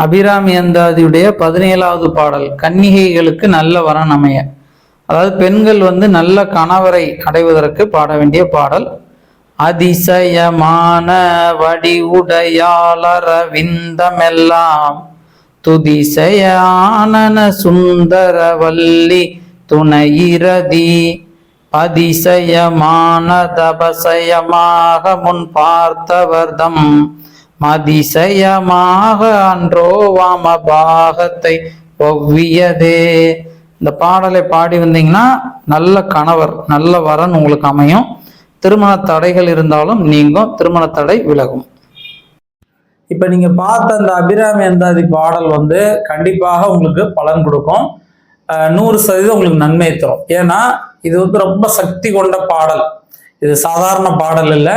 அபிராமி அந்தாதியுடைய பதினேழாவது பாடல் கன்னிகைகளுக்கு நல்ல வரன் அமைய அதாவது பெண்கள் வந்து நல்ல கணவரை அடைவதற்கு பாட வேண்டிய பாடல். அதிசயமான வடிவுடையாளரவிந்தமெல்லாம் விந்தமெல்லாம் துதிசயானன சுந்தர வள்ளி துணையிரதி அதிசயமான தபசயமாக முன் பார்த்தவர்தம் மதிசயமாக அன்றோ வாம பாகத்தை ஒவ்வியதே. இந்த பாடலை பாடி வந்தீங்கன்னா நல்ல கணவர் நல்ல வரன் உங்களுக்கு அமையும். திருமண தடைகள் இருந்தாலும் நீங்கும் திருமண தடை விலகும். இப்ப நீங்க பார்த்த அந்த அபிராமி அந்தாதி பாடல் வந்து கண்டிப்பாக உங்களுக்கு பலன் கொடுக்கும். நூறு சதவீதம் உங்களுக்கு நன்மை தரும். ஏன்னா இது வந்து ரொம்ப சக்தி கொண்ட பாடல். இது சாதாரண பாடல் இல்லை.